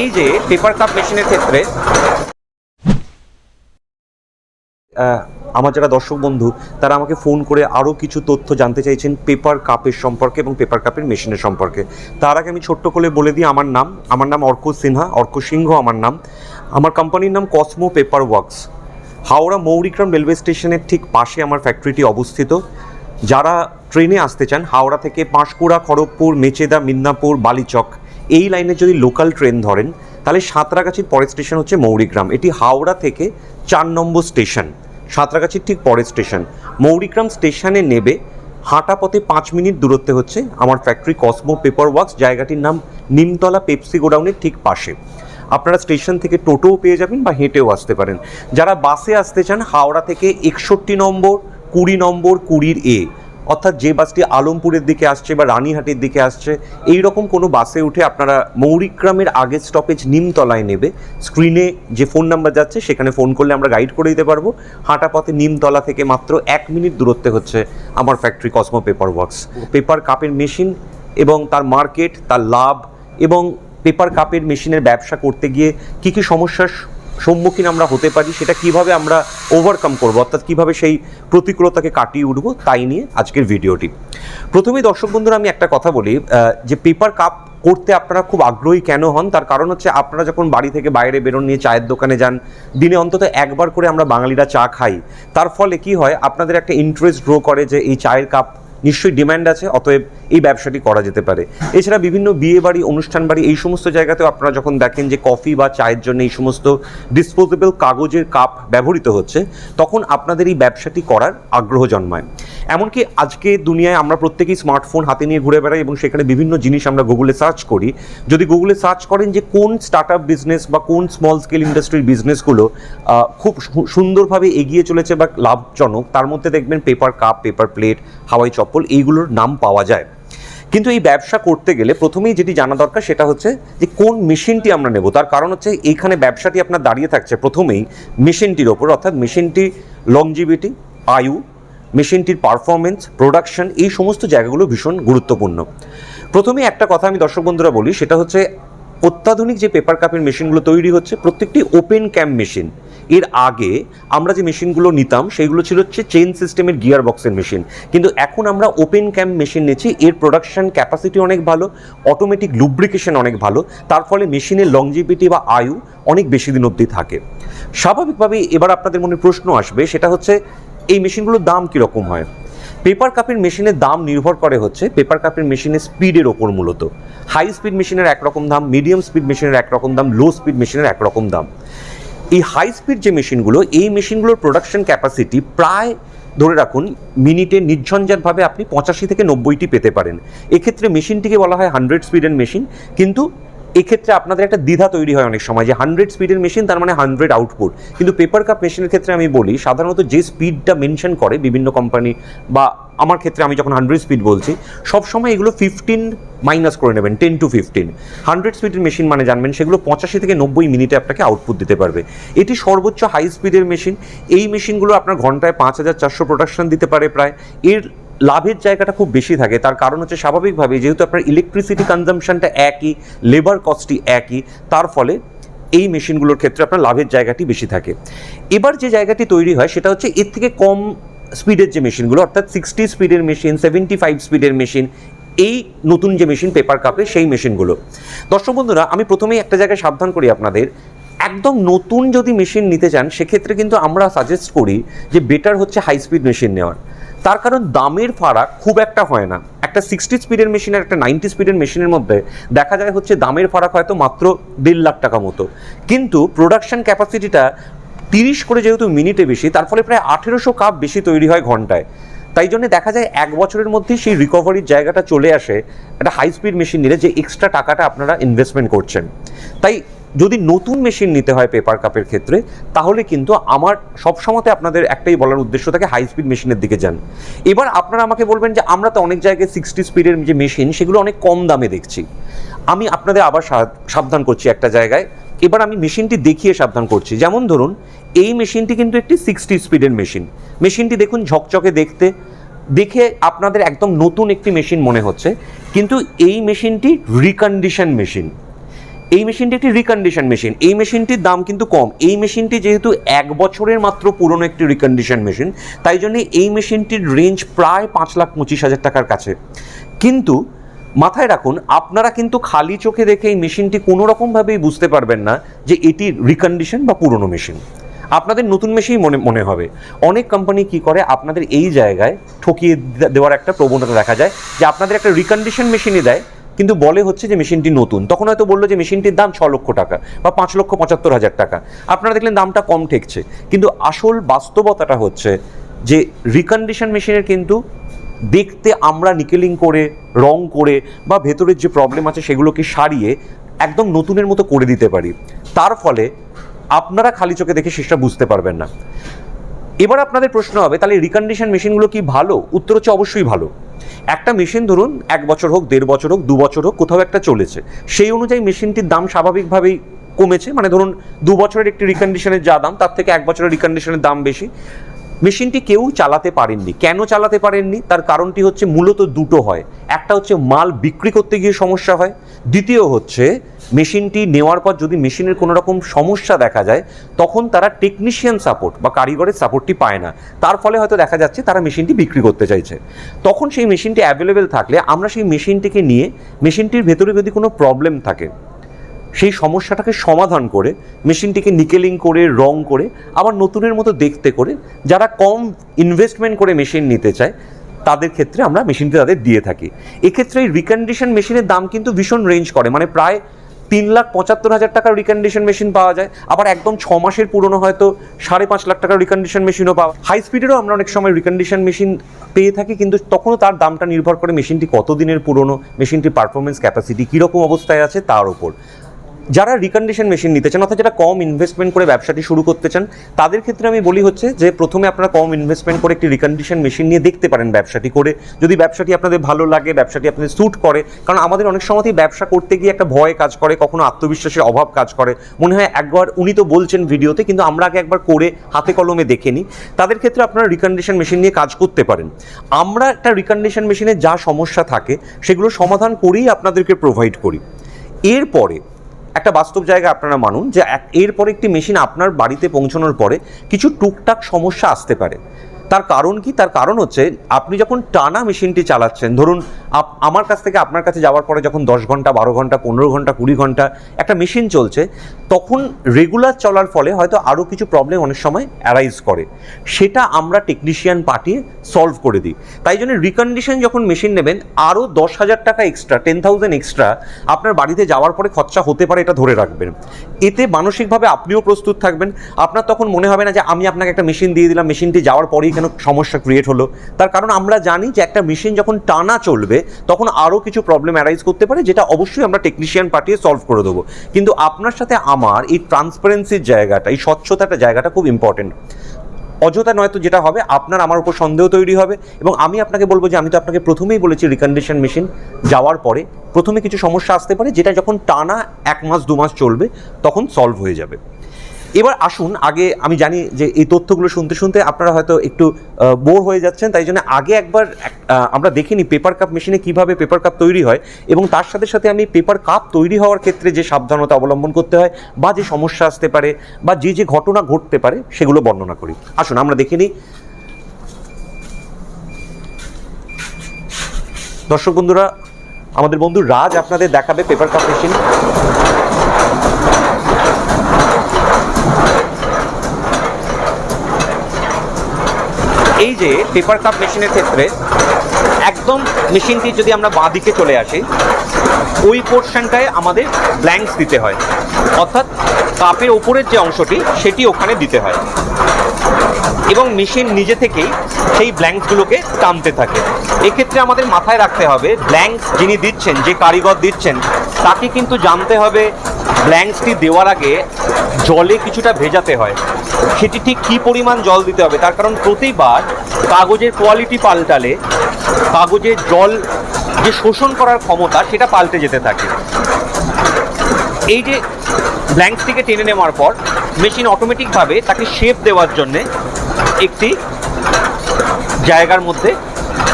এই যে paper cup মেশিনের ক্ষেত্রে আমার যারা দর্শক বন্ধু, তারা আমাকে ফোন করে আরও কিছু তথ্য জানতে চাইছেন পেপার কাপের সম্পর্কে এবং পেপার কাপের মেশিনের সম্পর্কে। তার আগে আমি ছোট্ট করে বলে দিই আমার নাম। আমার নাম অর্ক সিনহা, অর্ক সিংহ আমার নাম। আমার কোম্পানির নাম Cosmo paper works Howrah Mourigram railway স্টেশনের ঠিক পাশে আমার ফ্যাক্টরিটি অবস্থিত। যারা ট্রেনে আসতে চান, হাওড়া থেকে পাঁশকুড়া, খড়গপুর, মেচেদা, মিদনাপুর, বালিচক এই লাইনে যদি লোকাল ট্রেন ধরেন, তাহলে সাঁতরাগাছির পরের স্টেশন হচ্ছে মৌরিগ্রাম। এটি হাওড়া থেকে চার নম্বর স্টেশন সাঁতরাগাছির ঠিক পরের স্টেশন মৌরিগ্রাম স্টেশনে নেবে, হাঁটা পথে পাঁচ মিনিট দূরত্বে হচ্ছে আমার ফ্যাক্টরি কসমো পেপার ওয়ার্কস জায়গাটির নাম নিমতলা পেপসি গোডাউনের ঠিক পাশে। আপনারা স্টেশন থেকে টোটোও পেয়ে যাবেন বা হেঁটেও আসতে পারেন। যারা বাসে আসতে চান, হাওড়া থেকে একষট্টি নম্বর, কুড়ি নম্বর, কুড়ির এ অর্থাৎ যে বাসটি আলমপুরের দিকে আসছে বা রানীহাটের দিকে আসছে এই রকম কোনো বাসে উঠে আপনারা মৌরিগ্রামের আগের স্টপেজ নিমতলায় নেবে। স্ক্রিনে যে ফোন নাম্বার যাচ্ছে, সেখানে ফোন করলে আমরা গাইড করে দিতে পারব। হাঁটা পথে নিমতলা থেকে মাত্র এক মিনিট দূরত্বে হচ্ছে আমার factory Cosmo paper works paper কাপের মেশিন এবং তার মার্কেট তার লাভ এবং পেপার কাপের মেশিনের ব্যবসা করতে গিয়ে কী কী সমস্যার সম্মুখীন আমরা হতে পারি, সেটা কীভাবে আমরা ওভারকাম করব, অর্থাৎ কীভাবে সেই প্রতিকূলতাকে কাটিয়ে উঠবো, তাই নিয়ে আজকের ভিডিওটি। প্রথমেই দর্শক বন্ধুরা, আমি একটা কথা বলি যে পেপার কাপ করতে আপনারা খুব আগ্রহী কেন হন? তার কারণ হচ্ছে আপনারা যখন বাড়ি থেকে বাইরে বেরোন, নিয়ে চায়ের দোকানে যান, দিনে অন্তত একবার করে আমরা বাঙালিরা চা খাই। তার ফলে কি হয়, আপনাদের একটা ইন্টারেস্ট গ্রো করে যে এই চায়ের কাপ নিশ্চয়ই ডিম্যান্ড আছে, অতএব এই ব্যবসাটি করা যেতে পারে। এছাড়া বিভিন্ন বিয়ে বাড়ি, অনুষ্ঠান বাড়ি, এই সমস্ত জায়গাতেও আপনারা যখন দেখেন যে কফি বা চায়ের জন্য এই সমস্ত ডিসপোজেবল কাগজের কাপ ব্যবহৃত হচ্ছে, তখন আপনাদের এই ব্যবসাটি করার আগ্রহ জন্মায়। এমনকি আজকে দুনিয়ায় আমরা প্রত্যেকেই স্মার্টফোন হাতে নিয়ে ঘুরে বেড়াই এবং সেখানে বিভিন্ন জিনিস আমরা গুগলে সার্চ করি। যদি গুগলে সার্চ করেন যে কোন স্টার্ট আপ বিজনেস বা কোন স্মল স্কেল ইন্ডাস্ট্রির বিজনেসগুলো খুব সুন্দরভাবে এগিয়ে চলেছে বা লাভজনক, তার মধ্যে দেখবেন paper cup paper plate hawai chappal, এইগুলোর নাম পাওয়া যায়। কিন্তু এই ব্যবসা করতে গেলে প্রথমেই যেটি জানা দরকার সেটা হচ্ছে যে কোন মেশিনটি আমরা নেব। তার কারণ হচ্ছে এইখানে ব্যবসাটি আপনার দাঁড়িয়ে থাকছে প্রথমেই মেশিনটির ওপর, অর্থাৎ মেশিনটি লংজিভিটি আয়ু মেশিনটির পারফরমেন্স প্রোডাকশন এই সমস্ত জায়গাগুলো ভীষণ গুরুত্বপূর্ণ। প্রথমে একটা কথা আমি দর্শক বন্ধুরা বলি, সেটা হচ্ছে অত্যাধুনিক যে পেপার কাপের মেশিনগুলো তৈরি হচ্ছে, প্রত্যেকটি ওপেন ক্যাম মেশিন এর আগে আমরা যে মেশিনগুলো নিতাম সেইগুলো ছিল হচ্ছে চেন সিস্টেমের গিয়ার বক্সের মেশিন কিন্তু এখন আমরা ওপেন ক্যাম মেশিন নিচ্ছি, এর প্রোডাকশন ক্যাপাসিটি অনেক ভালো অটোমেটিক লুব্রিকেশন অনেক ভালো, তার ফলে মেশিনের লংজিভিটি বা আয়ু অনেক বেশি দিন অবধি থাকে। স্বাভাবিকভাবেই এবার আপনাদের মনে প্রশ্ন আসবে, সেটা হচ্ছে এই মেশিনগুলোর দাম কীরকম হয়? পেপার কাপের মেশিনের দাম নির্ভর করে হচ্ছে পেপার কাপের মেশিনের স্পিডের ওপর মূলত। হাই স্পিড মেশিনের একরকম দাম, মিডিয়াম স্পিড মেশিনের একরকম দাম, লো স্পিড মেশিনের একরকম দাম। এই হাই স্পিড যে মেশিনগুলো, এই মেশিনগুলোর প্রোডাকশন ক্যাপাসিটি প্রায় ধরে রাখুন, মিনিটে নির্ঝঞ্ঝাটভাবে আপনি পঁচাশি থেকে নব্বইটি পেতে পারেন। এক্ষেত্রে মেশিনটিকে বলা হয় হান্ড্রেড স্পিডের মেশিন কিন্তু এক্ষেত্রে আপনাদের একটা দ্বিধা তৈরি হয় অনেক সময় যে হান্ড্রেড স্পিডের মেশিন তার মানে হান্ড্রেড আউটপুট কিন্তু পেপার কাপ মেশিনের ক্ষেত্রে আমি বলি, সাধারণত যে স্পিডটা মেনশন করে বিভিন্ন কোম্পানি বা আমার ক্ষেত্রে আমি যখন হান্ড্রেড স্পিড বলছি, সবসময় এগুলো ফিফটিন মাইনাস করে নেবেন টেন টু ফিফটিন হান্ড্রেড স্পিডের মেশিন মানে জানবেন, সেগুলো পঁচাশি থেকে নব্বই মিনিটে আপনাকে আউটপুট দিতে পারবে। এটি সর্বোচ্চ হাই স্পিডের মেশিন এই মেশিনগুলো আপনার ঘন্টায় পাঁচ হাজার চারশো প্রোডাকশন দিতে পারে প্রায়। এর লাভের জায়গাটা খুব বেশি থাকে। তার কারণ হচ্ছে স্বাভাবিকভাবে যেহেতু আপনার ইলেকট্রিসিটি কনজামশনটা একই লেবার কস্টটি একই, তার ফলে এই মেশিনগুলোর ক্ষেত্রে আপনার লাভের জায়গাটি বেশি থাকে। এবার যে জায়গাটি তৈরি হয় সেটা হচ্ছে এর থেকে কম স্পিডের যে মেশিনগুলো, অর্থাৎ সিক্সটি স্পিডের মেশিন সেভেন্টি ফাইভ স্পিডের মেশিন এই নতুন যে মেশিন পেপার কাপে সেই মেশিনগুলো। দর্শক বন্ধুরা, আমি প্রথমেই একটা জায়গায় সাবধান করি আপনাদের। একদম নতুন যদি মেশিন নিতে চান, সেক্ষেত্রে কিন্তু আমরা সাজেস্ট করি যে বেটার হচ্ছে হাই স্পিড মেশিন নেওয়ার। তার কারণ দামের ফারাক খুব একটা হয় না। একটা সিক্সটি স্পিডের মেশিন আর একটা নাইনটি স্পিডের মেশিনের মধ্যে দেখা যায় হচ্ছে দামের ফারাক হয়তো মাত্র দেড় লাখ টাকা মতো। কিন্তু প্রোডাকশন ক্যাপাসিটিটা তিরিশ করে যেহেতু মিনিটে বেশি, তার ফলে প্রায় আঠেরোশো কাপ বেশি তৈরি হয় ঘন্টায়। তাই জন্য দেখা যায় এক বছরের মধ্যেই সেই রিকভারির জায়গাটা চলে আসে একটা হাই স্পিড মেশিন নিলে যে এক্সট্রা টাকাটা আপনারা ইনভেস্টমেন্ট করছেন। তাই যদি নতুন মেশিন নিতে হয় পেপার কাপের ক্ষেত্রে, তাহলে কিন্তু আমার সবসময়তে আপনাদের একটাই বলার উদ্দেশ্য থাকে হাই স্পিড মেশিনের দিকে যান। এবার আপনারা আমাকে বলবেন যে আমরা তো অনেক জায়গায় সিক্সটি স্পিডের যে মেশিন সেগুলো অনেক কম দামে দেখছি। আমি আপনাদের আবার সাবধান করছি একটা জায়গায়। এবার আমি মেশিনটি দেখিয়ে সাবধান করছি। যেমন ধরুন, এই মেশিনটি কিন্তু একটি সিক্সটি স্পিডের মেশিন মেশিনটি দেখুন ঝকঝকে দেখতে। দেখে আপনাদের একদম নতুন একটি মেশিন মনে হচ্ছে। কিন্তু এই মেশিনটি রিকন্ডিশন মেশিন এই মেশিনটি একটি রিকন্ডিশন মেশিন এই মেশিনটির দাম কিন্তু কম। এই মেশিনটি যেহেতু এক বছরের মাত্র পুরনো একটি রিকন্ডিশন মেশিন তাই জন্য এই মেশিনটির রেঞ্জ প্রায় পাঁচ লাখ পঁচিশ হাজার টাকার কাছে। কিন্তু মাথায় রাখুন, আপনারা কিন্তু খালি চোখে দেখে এই মেশিনটি কোনো রকমভাবেই বুঝতে পারবেন না যে এটি রিকন্ডিশন বা পুরনো মেশিন আপনাদের নতুন মেশিনই মনে মনে হবে। অনেক কোম্পানি কি করে, আপনাদের এই জায়গায় ঠকিয়ে দেওয়ার একটা প্রবণতা দেখা যায় যে আপনাদের একটা রিকন্ডিশন মেশিনই দেয় কিন্তু বলে হচ্ছে যে মেশিনটি নতুন। তখন হয়তো বলল যে মেশিনটির দাম ছ লক্ষ টাকা বা পাঁচ লক্ষ পঁচাত্তর হাজার টাকা। আপনারা দেখলেন দামটা কম ঠেকছে। কিন্তু আসল বাস্তবতাটা হচ্ছে যে রিকন্ডিশন মেশিনের কিন্তু দেখতে আমরা নিকেলিং করে, রং করে বা ভেতরের যে প্রবলেম আছে সেগুলোকে সারিয়ে একদম নতুনের মতো করে দিতে পারি। তার ফলে আপনারা খালি চোখে দেখে সেটা বুঝতে পারবেন না। এবার আপনাদের প্রশ্ন হবে, তাহলে রিকন্ডিশন মেশিনগুলো কি ভালো? উত্তর হচ্ছে অবশ্যই ভালো। একটা মেশিন ধরুন, এক বছর হোক, দেড় বছর হোক, দু বছর হোক, কোথাও একটা চলেছে। সেই অনুযায়ী মেশিনটির দাম স্বাভাবিকভাবেই কমেছে। মানে ধরুন, দু বছরের একটি রিকন্ডিশনের যা দাম, তার থেকে এক বছরের রিকন্ডিশনের দাম বেশি। মেশিনটি কেউ চালাতে পারেননি। কেন চালাতে পারেননি? তার কারণটি হচ্ছে মূলত দুটো হয়। একটা হচ্ছে মাল বিক্রি করতে গিয়ে সমস্যা হয়। দ্বিতীয় হচ্ছে মেশিনটি নেওয়ার পর যদি মেশিনের কোনো রকম সমস্যা দেখা যায়, তখন তারা টেকনিশিয়ান সাপোর্ট বা কারিগরের সাপোর্টটি পায় না। তার ফলে হয়তো দেখা যাচ্ছে তারা মেশিনটি বিক্রি করতে চাইছে। তখন সেই মেশিনটি অ্যাভেলেবেল থাকলে আমরা সেই মেশিনটিকে নিয়ে, মেশিনটির ভেতরে যদি কোনো প্রবলেম থাকে, সেই সমস্যাটাকে সমাধান করে, মেশিনটিকে নিকেলিং করে, রং করে, আবার নতুনের মতো দেখতে করে, যারা কম ইনভেস্টমেন্ট করে মেশিন নিতে চায়, তাদের ক্ষেত্রে আমরা মেশিনটি তাদের দিয়ে থাকি। এক্ষেত্রে এই রিকন্ডিশন মেশিনের দাম কিন্তু ভীষণ রেঞ্জ করে মানে প্রায় তিন লাখ পঁচাত্তর হাজার টাকার রিকন্ডিশন মেশিন পাওয়া যায়। আবার একদম ছ মাসের পুরনো হয়তো সাড়ে পাঁচ লাখ টাকার রিকন্ডিশন মেশিনও পাওয়া হাই স্পিডেরও আমরা অনেক সময় রিকন্ডিশন মেশিন পেয়ে থাকি, কিন্তু তখনও তার দামটা নির্ভর করে মেশিনটি কতদিনের পুরনো মেশিনটির পারফরমেন্স ক্যাপাসিটি কীরকম অবস্থায় আছে তার উপর। যারা রিকন্ডিশন মেশিন নিতে চান, অর্থাৎ যারা কম ইনভেস্টমেন্ট করে ব্যবসাটি শুরু করতে চান, তাদের ক্ষেত্রে আমি বলি হচ্ছে যে, প্রথমে আপনারা কম ইনভেস্টমেন্ট করে একটি রিকন্ডিশন মেশিন নিয়ে দেখতে পারেন ব্যবসাটি করে। যদি ব্যবসাটি আপনাদের ভালো লাগে, ব্যবসাটি আপনাদের স্যুট করে, কারণ আমাদের অনেক সময়তেই ব্যবসা করতে গিয়ে একটা ভয় কাজ করে, কখনো আত্মবিশ্বাসের অভাব কাজ করে। মনে হয় একবার উনি তো বলছেন ভিডিওতে, কিন্তু আমরা আগে একবার করে হাতে কলমে দেখে নিই। তাদের ক্ষেত্রে আপনারা রিকন্ডিশন মেশিন নিয়ে কাজ করতে পারেন। আমরা একটা রিকন্ডিশন মেশিনে যা সমস্যা থাকে, সেগুলো সমাধান করেই আপনাদেরকে প্রোভাইড করি। এরপরে একটা বাস্তব জায়গা আপনারা মানুন যে এরপর একটি মেশিন আপনার বাড়িতে পৌঁছানোর পরে কিছু টুকটাক সমস্যা আসতে পারে। তার কারণ কি? তার কারণ হচ্ছে আপনি যখন টানা মেশিনটি চালাচ্ছেন, ধরুন আমার কাছ থেকে আপনার কাছে যাওয়ার পরে যখন দশ ঘণ্টা, বারো ঘণ্টা, পনেরো ঘণ্টা, কুড়ি ঘণ্টা একটা মেশিন চলছে, তখন রেগুলার চলার ফলে হয়তো আরও কিছু প্রবলেম অনেক সময় অ্যারাইজ করে। সেটা আমরা টেকনিশিয়ান পাঠিয়ে সলভ করে দিই। তাই জন্য রিকন্ডিশন যখন মেশিন নেবেন আরও দশ হাজার টাকা এক্সট্রা টেন থাউজেন্ড এক্সট্রা আপনার বাড়িতে যাওয়ার পরে খরচা হতে পারে এটা ধরে রাখবেন। এতে মানসিকভাবে আপনিও প্রস্তুত থাকবেন। আপনার তখন মনে হবে না যে আমি আপনাকে একটা মেশিন দিয়ে দিলাম মেশিনটি যাওয়ার পরেই কেন সমস্যা ক্রিয়েট হলো? তার কারণ আমরা জানি যে একটা মেশিন যখন টানা চলবে, তখন আরও কিছু প্রবলেম অ্যারাইজ করতে পারে, যেটা অবশ্যই আমরা টেকনিশিয়ান পাঠিয়ে সলভ করে দেবো। কিন্তু আপনার সাথে আমার এই ট্রান্সপারেন্সির জায়গাটা, এই স্বচ্ছতাটা জায়গাটা খুব ইম্পর্টেন্ট অযথা নয়তো যেটা হবে, আপনার আমার উপর সন্দেহ তৈরি হবে এবং আমি আপনাকে বলব যে, আমি তো আপনাকে প্রথমেই বলেছি রিকন্ডিশন মেশিন যাওয়ার পরে প্রথমে কিছু সমস্যা আসতে পারে, যেটা যখন টানা এক মাস, দু মাস চলবে, তখন সলভ হয়ে যাবে। এবার আসুন, আগে আমি জানি যে এই তথ্যগুলো শুনতে শুনতে আপনারা হয়তো একটু বোর হয়ে যাচ্ছেন, তাই জন্য আগে একবার আমরা দেখিনি পেপার কাপ মেশিনে কীভাবে পেপার কাপ তৈরি হয় এবং তার সাথে সাথে আমি পেপার কাপ তৈরি হওয়ার ক্ষেত্রে যে সাবধানতা অবলম্বন করতে হয় বা যে সমস্যা আসতে পারে বা যে যে ঘটনা ঘটতে পারে সেগুলো বর্ণনা করি। আসুন, আমরা দেখে নিই। দর্শক বন্ধুরা, আমাদের বন্ধু রাজ আপনাদের দেখাবে পেপার কাপ মেশিন এই যে পেপার কাপ মেশিনের ক্ষেত্রে একদম মেশিনটি যদি আমরা বাঁ দিকে চলে আসি, ওই পোর্শনটায় আমাদের ব্ল্যাঙ্কস দিতে হয়। অর্থাৎ কাপের ওপরের যে অংশটি, সেটি ওখানে দিতে হয়। এবং মেশিন নিজে থেকেই সেই ব্ল্যাঙ্কসগুলোকে টানতে থাকে। এক্ষেত্রে আমাদের মাথায় রাখতে হবে ব্ল্যাঙ্কস যিনি দিচ্ছেন, যে কারিগর দিচ্ছেন তাকে কিন্তু জানতে হবে ব্ল্যাঙ্কসটি দেওয়ার আগে জলে কিছুটা ভেজাতে হয়। সেটি ঠিক কী পরিমাণ জল দিতে হবে? তার কারণ প্রতিবার কাগজের কোয়ালিটি পাল্টালে কাগজের জল যে শোষণ করার ক্ষমতা, সেটা পাল্টে যেতে থাকে। এই যে ব্ল্যাঙ্কসটিকে টেনে নেওয়ার পর মেশিন অটোমেটিকভাবে তাকে শেপ দেওয়ার জন্যে একটি জায়গার মধ্যে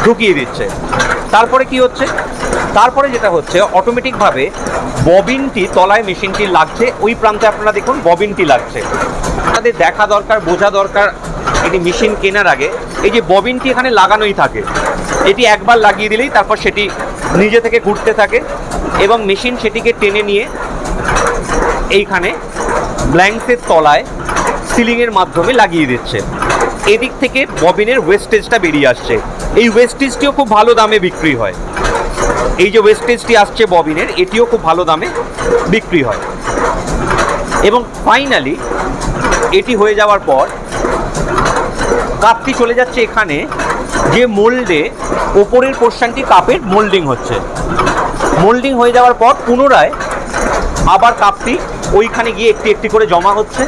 ঢুকিয়ে দিচ্ছে। তারপরে কি হচ্ছে? তারপরে যেটা হচ্ছে অটোমেটিকভাবে ববিনটি তলায় মেশিনটি লাগছে। ওই প্রান্তে আপনারা দেখুন, ববিনটি লাগছে। আপনাদের দেখা দরকার, বোঝা দরকার, এটি মেশিন কেনার আগে। এই যে ববিনটি এখানে লাগানোই থাকে। এটি একবার লাগিয়ে দিলেই তারপর সেটি নিজে থেকে ঘুরতে থাকে এবং মেশিন সেটিকে টেনে নিয়ে এইখানে ব্ল্যাঙ্কসের তলায় সিলিংয়ের মাধ্যমে লাগিয়ে দিচ্ছে। এদিক থেকে ববিনের ওয়েস্টেজটা বেরিয়ে আসছে। এই ওয়েস্টেজটিও খুব ভালো দামে বিক্রি হয়। এই যে ওয়েস্টেজটি আসছে ববিনের, এটিও খুব ভালো দামে বিক্রি হয়। এবং ফাইনালি এটি হয়ে যাওয়ার পর কাপটি চলে যাচ্ছে এখানে, যে মোল্ডে ওপরের পোর্শনটি কাপের মোল্ডিং হচ্ছে। মোল্ডিং হয়ে যাওয়ার পর পুনরায় আবার কাপটি ওইখানে গিয়ে একটি একটি করে জমা হচ্ছে।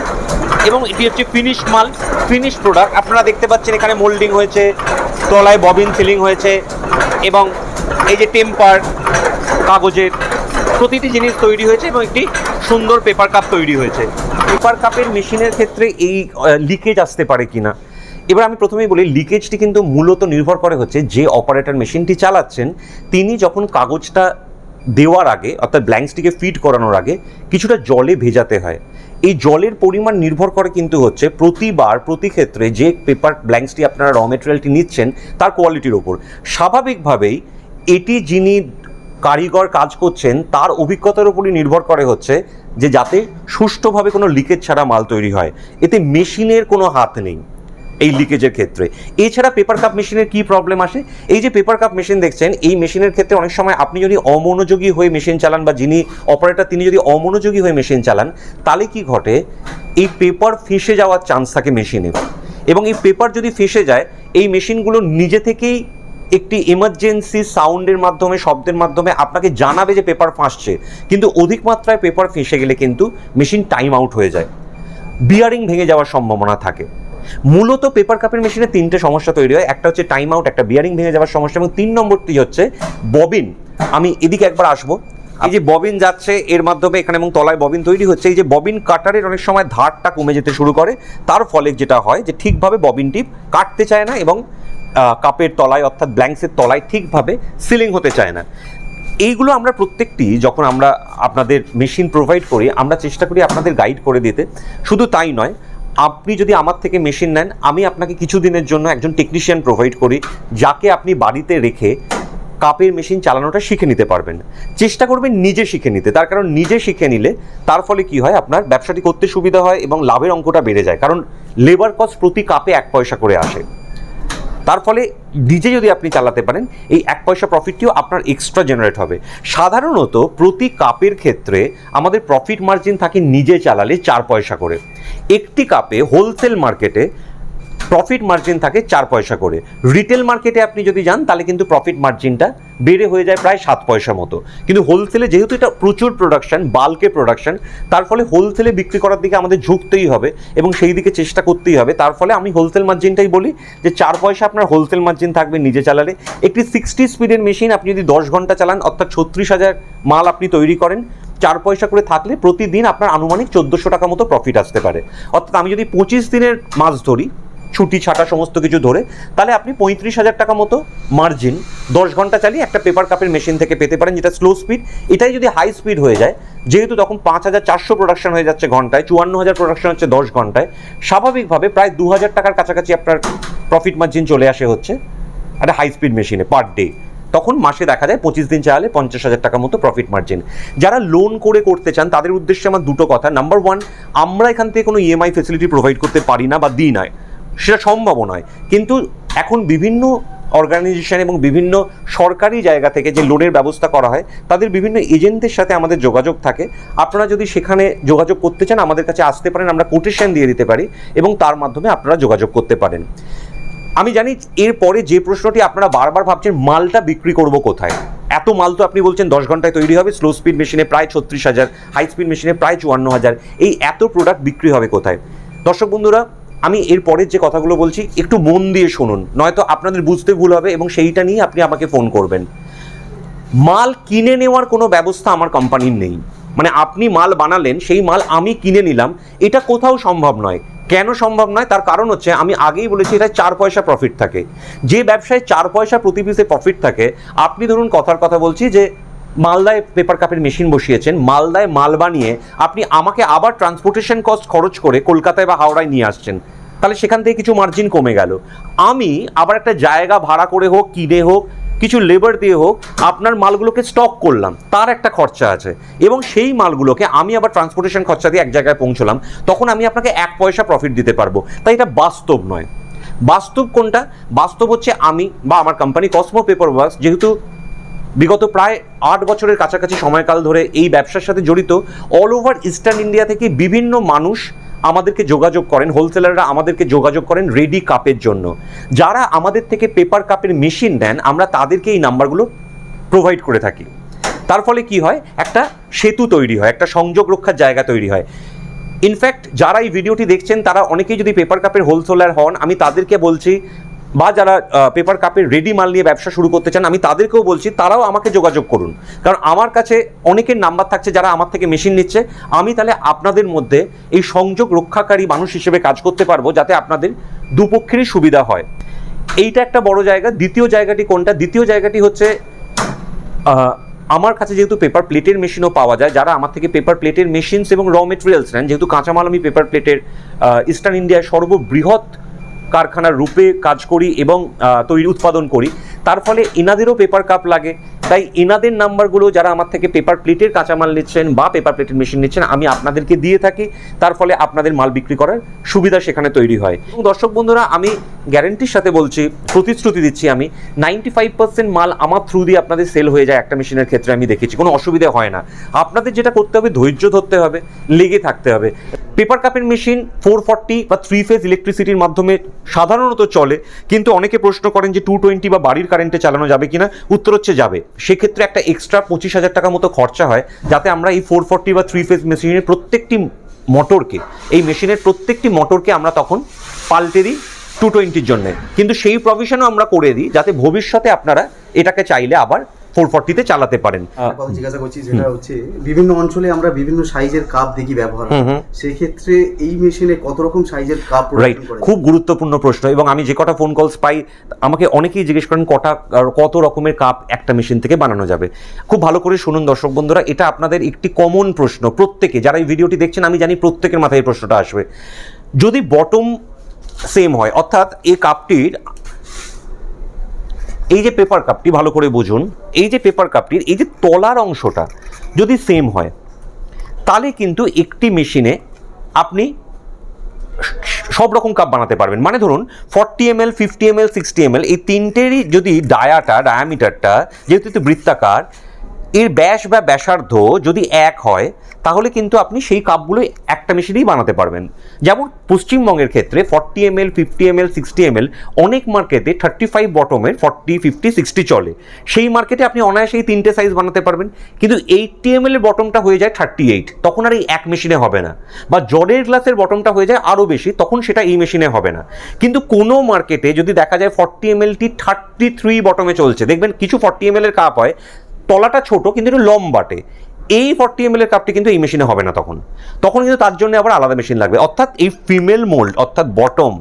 এবং এটি হচ্ছে ফিনিশ মাল ফিনিশ প্রোডাক্ট আপনারা দেখতে পাচ্ছেন এখানে মোল্ডিং হয়েছে, তলায় ববিন সিলিং হয়েছে, এবং এই যে টেম্পার কাগজের প্রতিটি জিনিস তৈরি হয়েছে এবং একটি সুন্দর পেপার কাপ তৈরি হয়েছে। পেপার কাপের মেশিনের ক্ষেত্রে এই লিকেজ আসতে পারে কিনা? এবার আমি প্রথমেই বলি, লিকেজটি কিন্তু মূলত নির্ভর করে হচ্ছে যে অপারেটর মেশিনটি চালাচ্ছেন, তিনি যখন কাগজটা দেওয়ার আগে, অর্থাৎ ব্ল্যাঙ্কসটিকে ফিট করানোর আগে, কিছুটা জলে ভেজাতে হয়। এই জলের পরিমাণ নির্ভর করে কিন্তু হচ্ছে প্রতিবার, প্রতি ক্ষেত্রে যে পেপার, ব্ল্যাঙ্কসটি আপনারা র মেটেরিয়ালটি নিচ্ছেন, তার কোয়ালিটির ওপর। স্বাভাবিকভাবেই এটি যিনি কারিগর কাজ করছেন, তার অভিজ্ঞতার উপরই নির্ভর করে হচ্ছে যে যাতে সুষ্ঠুভাবে কোনো লিকেজ ছাড়া মাল তৈরি হয়। এতে মেশিনের কোনো হাত নেই এই লিকেজের ক্ষেত্রে। এছাড়া পেপার কাপ মেশিনের কি প্রবলেম আসে? এই যে পেপার কাপ মেশিন দেখছেন, এই মেশিনের ক্ষেত্রে অনেক সময় আপনি যদি অমনোযোগী হয়ে মেশিন চালান বা যিনি অপারেটর তিনি যদি অমনোযোগী হয়ে মেশিন চালান, তাহলে কি ঘটে? এই পেপার ফেঁসে যাওয়ার চান্স থাকে মেশিনে এবং এই পেপার যদি ফেঁসে যায়, এই মেশিনগুলো নিজে থেকেই একটি এমার্জেন্সি সাউন্ডের মাধ্যমে, শব্দের মাধ্যমে আপনাকে জানাবে যে পেপার ফাঁসছে। কিন্তু অধিক মাত্রায় পেপার ফেসে গেলে কিন্তু মেশিন টাইম আউট হয়ে যায়। বিয়ারিং ভেঙে যাওয়ার সম্ভাবনা থাকে। মূলত পেপার কাপের মেশিনে তিনটে সমস্যা তৈরি হয়। একটা হচ্ছে টাইম আউট একটা বিয়ারিং ভেঙে যাওয়ার সমস্যা এবং তিন নম্বরটি হচ্ছে ববিন আমি এদিকে একবার আসব। এই যে ববিন যাচ্ছে এর মাধ্যমে এখানে এবং তলায় ববিন তৈরি হচ্ছে, এই যে ববিন কাটারের অনেক সময় ধারটা কমে যেতে শুরু করে। তার ফলে যেটা হয় যে ঠিকভাবে ববিনটি কাটতে চায় না এবং কাপের তলায় অর্থাৎ ব্ল্যাঙ্কসের তলায় ঠিকভাবে সিলিং হতে চায় না। এইগুলো আমরা প্রত্যেকটি যখন আমরা আপনাদের মেশিন প্রোভাইড করি, আমরা চেষ্টা করি আপনাদের গাইড করে দিতে। শুধু তাই নয়, আপনি যদি আমার থেকে মেশিন নেন, আমি আপনাকে কিছুদিনের জন্য একজন টেকনিশিয়ান প্রোভাইড করি, যাকে আপনি বাড়িতে রেখে কাপের মেশিন চালানোটা শিখে নিতে পারবেন। চেষ্টা করবেন নিজে শিখে নিতে। তার কারণ নিজে শিখে নিলে তার ফলে কি হয়, আপনার ব্যবসাটি করতে সুবিধা হয় এবং লাভের অঙ্কটা বেড়ে যায়। কারণ লেবার কস্ট প্রতি কাপে এক পয়সা করে আসে। তার ফলে নিজে যদি আপনি চালাতে পারেন, এই এক পয়সা প্রফিটটিও আপনার এক্সট্রা জেনারেট হবে। সাধারণত প্রতি কাপের ক্ষেত্রে আমাদের প্রফিট মার্জিন থাকে নিজে চালালে চার পয়সা করে। একটি কাপে হোলসেল মার্কেটে প্রফিট মার্জিন থাকে চার পয়সা করে। রিটেল মার্কেটে আপনি যদি যান, তাহলে কিন্তু প্রফিট মার্জিনটা বেড়ে হয়ে যায় প্রায় সাত পয়সা মতো। কিন্তু হোলসেলে যেহেতু এটা প্রচুর প্রোডাকশন বাল্কে প্রোডাকশন তার ফলে হোলসেলে বিক্রি করার দিকে আমাদের ঝুঁকতেই হবে এবং সেই দিকে চেষ্টা করতেই হবে। তার ফলে আমি হোলসেল মার্জিনটাই বলি যে চার পয়সা আপনার হোলসেল মার্জিন থাকবে নিজে চালালে। একটি সিক্সটি স্পিডের মেশিন আপনি যদি দশ ঘণ্টা চালান, অর্থাৎ ছত্রিশ হাজার মাল আপনি তৈরি করেন, চার পয়সা করে থাকলে প্রতিদিন আপনার আনুমানিক চোদ্দোশো টাকা মতো প্রফিট আসতে পারে। অর্থাৎ আমি যদি পঁচিশ দিনের মাছ ধরি ছুটি, ছাটা, সমস্ত কিছু ধরে, তাহলে আপনি পঁয়ত্রিশ হাজার টাকা মতো মার্জিন দশ ঘণ্টা চালিয়ে একটা পেপার কাপের মেশিন থেকে পেতে পারেন, যেটা স্লো স্পিড এটাই যদি হাই স্পিড হয়ে যায়, যেহেতু তখন পাঁচ হাজার চারশো প্রোডাকশন হয়ে যাচ্ছে ঘন্টায়, চুয়ান্ন হাজার প্রোডাকশন হচ্ছে দশ ঘন্টায়, স্বাভাবিকভাবে প্রায় দু হাজার টাকার কাছাকাছি আপনার প্রফিট মার্জিন চলে আসে হচ্ছে একটা হাই স্পিড মেশিনে পার ডে তখন মাসে দেখা যায় পঁচিশ দিন চালালে পঞ্চাশ হাজার টাকা মতো প্রফিট মার্জিন যারা লোন করে করতে চান, তাদের উদ্দেশ্যে আমার দুটো কথা। নাম্বার ওয়ান আমরা এখান থেকে কোনো ইএমআই ফেসিলিটি প্রোভাইড করতে পারি না বা দিই নয় সেটা সম্ভব নয়। কিন্তু এখন বিভিন্ন অর্গানাইজেশন এবং বিভিন্ন সরকারি জায়গা থেকে যে লোনের ব্যবস্থা করা হয়, তাদের বিভিন্ন এজেন্টদের সাথে আমাদের যোগাযোগ থাকে। আপনারা যদি সেখানে যোগাযোগ করতে চান, আমাদের কাছে আসতে পারেন, আমরা কোটেশন দিয়ে দিতে পারি এবং তার মাধ্যমে আপনারা যোগাযোগ করতে পারেন। আমি জানি এরপরে যে প্রশ্নটি আপনারা বারবার ভাবছেন, মালটা বিক্রি করব কোথায়? এত মাল তো আপনি বলছেন, দশ ঘন্টায় তৈরি হবে স্লো স্পিড মেশিনে প্রায় ছত্রিশ হাজার হাই স্পিড মেশিনে প্রায় চুয়ান্ন হাজার। এই এত প্রোডাক্ট বিক্রি হবে কোথায়? দর্শক বন্ধুরা আমি এর পরের যে কথাগুলো বলছি, একটু মন দিয়ে শুনুন। নয়তো আপনাদের বুঝতে ভুল হবে এবং সেইটা নিয়ে আপনি আমাকে ফোন করবেন। মাল কিনে নেওয়ার কোনো ব্যবস্থা আমার কোম্পানির নেই। মানে আপনি মাল বানালেন, সেই মাল আমি কিনে নিলাম। এটা কোথাও সম্ভব নয়। কেন সম্ভব নয়? তার কারণ হচ্ছে, আমি আগেই বলেছি এটা চার পয়সা প্রফিট থাকে। যে ব্যবসায় চার পয়সা প্রতি পিসে প্রফিট থাকে, আপনি ধরুন কথার কথা বলছি যে, মালদায় পেপার কাপের মেশিন বসিয়েছেন, মালদায় মাল বানিয়ে আপনি আমাকে আবার ট্রান্সপোর্টেশন কস্ট খরচ করে কলকাতায় বা হাওড়ায় নিয়ে আসছেন। তাহলে সেখান থেকে কিছু মার্জিন কমে গেল। আমি আবার একটা জায়গা ভাড়া করে হোক, কিনে হোক, কিছু লেবার দিয়ে হোক, আপনার মালগুলোকে স্টক করলাম। তার একটা খরচা আছে। এবং সেই মালগুলোকে আমি আবার ট্রান্সপোর্টেশন খরচা দিয়ে এক জায়গায় পৌঁছলাম, তখন আমি আপনাকে এক পয়সা প্রফিট দিতে পারব। তাই এটা বাস্তব নয়। বাস্তব কোনটা? বাস্তব হচ্ছে আমি বা আমার কোম্পানি কসমো পেপার ওয়ার্কস যেহেতু বিগত প্রায় আট বছরের কাছাকাছি সময়কাল ধরে এই ব্যবসার সাথে জড়িত অল ওভার ইস্টার্ন ইন্ডিয়া থেকে বিভিন্ন মানুষ আমাদেরকে যোগাযোগ করেন হোলসেলাররা আমাদেরকে যোগাযোগ করেন রেডি কাপের জন্য। যারা আমাদের থেকে পেপার কাপের মেশিন দেন আমরা তাদেরকে এই নাম্বারগুলো প্রোভাইড করে থাকি। তার ফলে কি হয়? একটা সেতু তৈরি হয়, একটা সংযোগ রক্ষার জায়গা তৈরি হয়। ইনফ্যাক্ট যারা এই ভিডিওটি দেখছেন, তারা অনেকেই যদি পেপার কাপের হোলসেলার হন, আমি তাদেরকে বলছি বা যারা পেপার কাপের রেডি মাল নিয়ে ব্যবসা শুরু করতে চান, আমি তাদেরকেও বলছি, তারাও আমাকে যোগাযোগ করুন। কারণ আমার কাছে অনেকের নাম্বার থাকছে যারা আমার থেকে মেশিন নিচ্ছে। আমি তাহলে আপনাদের মধ্যে এই সংযোগ রক্ষাকারী মানুষ হিসেবে কাজ করতে পারব, যাতে আপনাদের দুপক্ষেরই সুবিধা হয়। এইটা একটা বড় জায়গা। দ্বিতীয় জায়গাটি কোনটা? দ্বিতীয় জায়গাটি হচ্ছে আমার কাছে যেহেতু পেপার প্লেটের মেশিনও পাওয়া যায়, যারা আমার থেকে পেপার প্লেটের মেশিনস এবং র মেটেরিয়ালস নেন, যেহেতু কাঁচামাল আমি পেপার প্লেটের ইস্টার্ন ইন্ডিয়ায় সর্ববৃহৎ কারখানার রূপে কাজ করি এবং তৈরি, উৎপাদন করি। তার ফলে এনাদেরও পেপার কাপ লাগে। তাই এনাদের নাম্বারগুলো যারা আমার থেকে পেপার প্লেটের কাঁচামাল নিচ্ছেন বা পেপার প্লেটের মেশিন নিচ্ছেন, আমি আপনাদেরকে দিয়ে থাকি। তার ফলে আপনাদের মাল বিক্রি করার সুবিধা সেখানে তৈরি হয়। এবং দর্শক বন্ধুরা, আমি গ্যারেন্টির সাথে বলছি, প্রতিশ্রুতি দিচ্ছি আমি নাইনটি ফাইভ পার্সেন্ট মাল আমার থ্রু দিয়ে আপনাদের সেল হয়ে যায় একটা মেশিনের ক্ষেত্রে আমি দেখেছি। কোনো অসুবিধা হয় না। আপনাদের যেটা করতে হবে, ধৈর্য ধরতে হবে, লেগে থাকতে হবে। পেপার কাপের মেশিন ফোর ফর্টি বা থ্রি ফেজ ইলেকট্রিসিটির মাধ্যমে সাধারণত চলে, কিন্তু অনেকে প্রশ্ন করেন যে টু টোয়েন্টি বা বাড়ির কারেন্টে চালানো যাবে কিনা। উত্তর হচ্ছে যাবে। সেক্ষেত্রে একটা এক্সট্রা পঁচিশ হাজার টাকা মতো খরচা হয়, যাতে আমরা এই ফোর ফর্টি বা থ্রি ফেজ মেশিনের প্রত্যেকটি মোটরকে এই মেশিনের প্রত্যেকটি মোটরকে আমরা তখন পাল্টে দিই টু টোয়েন্টির জন্য। কিন্তু সেই প্রভিশনও আমরা করে দিই, যাতে ভবিষ্যতে আপনারা এটাকে চাইলে আবার ফোর ফর্টিতে চালাতে পারেন। জিজ্ঞাসা করছি যেটা হচ্ছে বিভিন্ন অঞ্চলে আমরা বিভিন্ন সাইজের কাপ দেখি ব্যবহার। সেই ক্ষেত্রে এই মেশিনে কত রকম সাইজের কাপ রাইট খুব গুরুত্বপূর্ণ প্রশ্ন এবং আমি যে কটা ফোন কলস পাই আমাকে অনেকেই জিজ্ঞেস করেন কটা কত রকমের কাপ একটা মেশিন থেকে বানানো যাবে। খুব ভালো করে শুনুন দর্শক বন্ধুরা এটা আপনাদের একটি কমন প্রশ্ন প্রত্যেকে। যারা এই ভিডিওটি দেখছেন আমি জানি প্রত্যেকের মাথায় এই প্রশ্নটা আসবে। যদি বটম সেম হয় অর্থাৎ এই কাপটির এই যে পেপার কাপটি ভালো করে বুঝুন, এই যে পেপার কাপটির এই যে তলার অংশটা যদি সেম হয়, তাহলে কিন্তু একটি মেশিনে আপনি সব রকম কাপ বানাতে পারবেন। মানে ধরুন forty M L fifty M L sixty M L এই তিনটেরই যদি ডায়াটা ডায়ামিটারটা যেহেতু বৃত্তাকার এর ব্যাস বা ব্যাসার্ধ যদি এক হয়, তাহলে কিন্তু আপনি সেই কাপগুলো একটা মেশিনেই বানাতে পারবেন। যেমন পশ্চিমবঙ্গের ক্ষেত্রে forty M L fifty M L sixty M L অনেক মার্কেটে থার্টি ফাইভ বটমের ফর্টি ফিফটি সিক্সটি চলে। সেই মার্কেটে আপনি অনায়াসে এই তিনটে সাইজ বানাতে পারবেন। কিন্তু এইটটি এম এর বটমটা হয়ে যায় থার্টি এইট তখন আর এই এক মেশিনে হবে না। বা জলের গ্লাসের বটমটা হয়ে যায় আরও বেশি, তখন সেটা এই মেশিনে হবে না। কিন্তু কোনো মার্কেটে যদি দেখা যায় ফর্টি এম এলটি থার্টি থ্রি বটমে চলছে, দেখবেন কিছু ফর্টি এম এর কাপ হয় তলাটা ছোট, কিন্তু একটু লম্বাটে। এই ফর্টি এম এর কাপটি কিন্তু এই মেশিনে হবে না তখন। তখন কিন্তু তার জন্য আবার আলাদা মেশিন লাগবে। অর্থাৎ এই ফিমেল মোল্ড অর্থাৎ বটম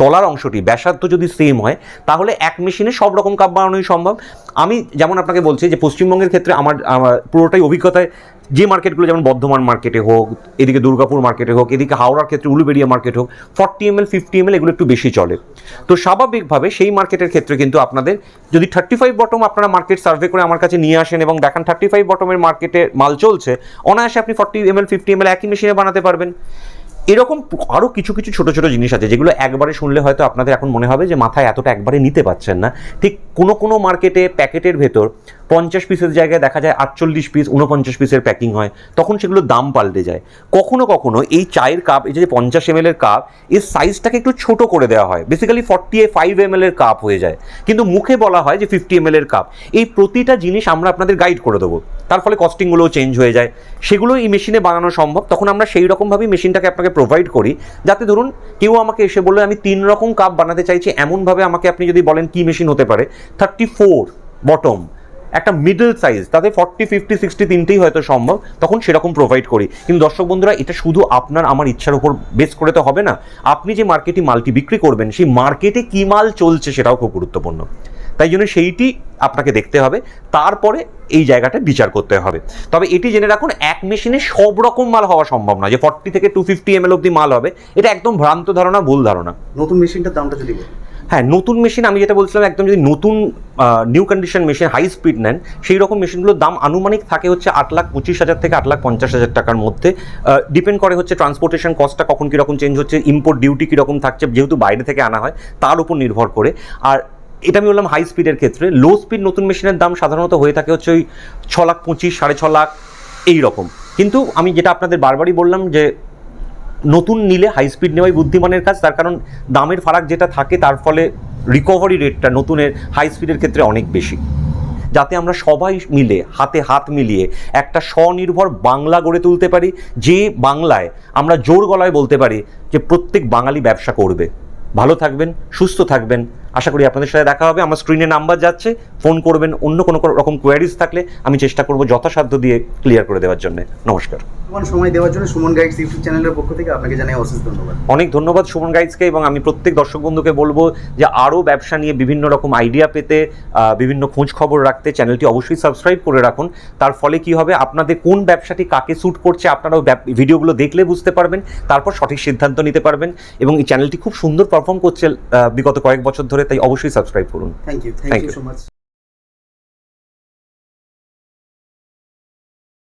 তলার অংশটি, ব্যাসার্ধ যদি সেম হয়, তাহলে এক মেশিনে সব রকম কাপ বানানোই সম্ভব। আমি যেমন আপনাকে বলছি যে পশ্চিমবঙ্গের ক্ষেত্রে আমার আমার পুরোটাই অভিজ্ঞতায় যে মার্কেটগুলো যেমন বর্ধমান মার্কেটে হোক, এদিকে দুর্গাপুর মার্কেটে হোক, এদিকে হাওড়ার ক্ষেত্রে উলুবেড়িয়া মার্কেট হোক forty M L fifty M L এগুলো একটু বেশি চলে। তো স্বাভাবিকভাবে সেই মার্কেটের ক্ষেত্রে কিন্তু আপনাদের যদি থার্টি ফাইভ বটম আপনারা মার্কেট সার্ভে করে আমার কাছে নিয়ে আসেন এবং দেখান থার্টি ফাইভ বটমের মার্কেটে মাল চলছে, অনায়াসে আপনি forty M L fifty M L একই মেশিনে বানাতে পারবেন। এরকম আরও কিছু কিছু ছোট ছোট জিনিস আছে যেগুলো একবারে শুনলে হয়তো আপনাদের এখন মনে হবে যে মাথায় এতটা একবারে নিতে পারছেন না। ঠিক কোনো কোনো মার্কেটে প্যাকেটের ভেতর পঞ্চাশ পিসের জায়গায় দেখা যায় আটচল্লিশ পিস উনপঞ্চাশ পিসের প্যাকিং হয়। তখন সেগুলোর দাম পাল্টে যায়। কখনো কখনো এই চায়ের কাপ এই যে পঞ্চাশ এম এর কাপ এর সাইজটাকে একটু ছোট করে দেওয়া হয়। বেসিক্যালি ফর্টি ফাইভ এম এর কাপ হয়ে যায়। কিন্তু মুখে বলা হয় যে ফিফটি এম এর কাপ এই প্রতিটা জিনিস আমরা আপনাদের গাইড করে দেবো। তার ফলে কস্টিংগুলোও চেঞ্জ হয়ে যায়। সেগুলো এই মেশিনে বানানো সম্ভব। তখন আমরা সেই রকমভাবেই মেশিনটাকে আপনাকে প্রোভাইড করি। যাতে ধরুন কেউ আমাকে এসে বলল, আমি তিন রকম কাপ বানাতে চাইছি। এমনভাবে আমাকে আপনি যদি বলেন কি মেশিন হতে পারে থার্টি ফোর বটম একটা মিডল সাইজ তাতে ফর্টি ফিফটি সিক্সটি তিনটেই হয়তো সম্ভব, তখন সেরকম প্রোভাইড করি। কিন্তু দর্শক বন্ধুরা, এটা শুধু আপনার, আমার ইচ্ছার উপর বেস করে তো হবে না। আপনি যে মার্কেটে মালটি বিক্রি করবেন, সেই মার্কেটে কী মাল চলছে সেটাও খুব গুরুত্বপূর্ণ। তাই জন্য সেইটি আপনাকে দেখতে হবে, তারপরে এই জায়গাটা বিচার করতে হবে। তবে এটি জেনে রাখুন, এক মেশিনে সব রকম মাল হওয়া সম্ভব না। যে ফর্টি থেকে টু ফিফটি এম এল অব্দি মাল হবে, এটা একদম ভ্রান্ত ধারণা, ভুল ধারণা। নতুন মেশিনটার দামটা যদি হ্যাঁ নতুন মেশিন আমি যেটা বলছিলাম, একদম যদি নতুন new condition machine high speed নেন, সেই রকম মেশিনগুলোর দাম আনুমানিক থাকে হচ্ছে আট লাখ পঁচিশ হাজার থেকে আট লাখ পঞ্চাশ হাজার টাকার মধ্যে। ডিপেন্ড করে হচ্ছে ট্রান্সপোর্টেশন কস্টটা কখন কীরকম চেঞ্জ হচ্ছে ইম্পোর্ট ডিউটি কীরকম থাকছে, যেহেতু বাইরে থেকে আনা হয়, তার উপর নির্ভর করে। আর এটা আমি বললাম হাই স্পিডের ক্ষেত্রে লো স্পিড নতুন মেশিনের দাম সাধারণত হয়ে থাকে হচ্ছে ওই ছ লাখ পঁচিশ, সাড়ে ছ লাখ এই রকম কিন্তু আমি যেটা আপনাদের বারবারই বললাম যে নতুন নিলে হাই স্পিড নেওয়াই বুদ্ধিমানের কাজ, তার কারণ দামের ফারাক যেটা থাকে, তার ফলে রিকভারি রেটটা নতুনের হাই স্পিডের ক্ষেত্রে অনেক বেশি। যাতে আমরা সবাই মিলে, হাতে হাত মিলিয়ে একটা স্বনির্ভর বাংলা গড়ে তুলতে পারি, যে বাংলায় আমরা জোর গলায় বলতে পারি যে প্রত্যেক বাঙালি ব্যবসা করবে। ভালো থাকবেন, সুস্থ থাকবেন আশা করি আপনাদের সাথে দেখা হবে। আমার স্ক্রিনে নাম্বার যাচ্ছে। ফোন করবেন অন্য কোনো রকম কোয়ারিজ থাকলে আমি চেষ্টা করব যথাসাধ্য দিয়ে ক্লিয়ার করে দেওয়ার জন্য। নমস্কার। সময় দেওয়ার জন্য সুমন গাইডস ইউটিউব চ্যানেলের পক্ষ থেকে আপনাকে জানাই অশেষ ধন্যবাদ। অনেক ধন্যবাদ সুমন গাইডসকে এবং আমি প্রত্যেক দর্শক বন্ধুকে বলব যে আরও ব্যবসা নিয়ে বিভিন্ন রকম আইডিয়া পেতে বিভিন্ন খোঁজ খবর রাখতে চ্যানেলটি অবশ্যই সাবস্ক্রাইব করে রাখুন। তার ফলে কি হবে? আপনাদের কোন ব্যবসাটি কাকে স্যুট করছে আপনারাও ভিডিওগুলো দেখলে বুঝতে পারবেন। তারপর সঠিক সিদ্ধান্ত নিতে পারবেন এবং এই চ্যানেলটি খুব সুন্দর পারফর্ম করছে বিগত কয়েক বছর ধরে। তাই অবশ্যই সাবস্ক্রাইব করুন। Thank you thank you so much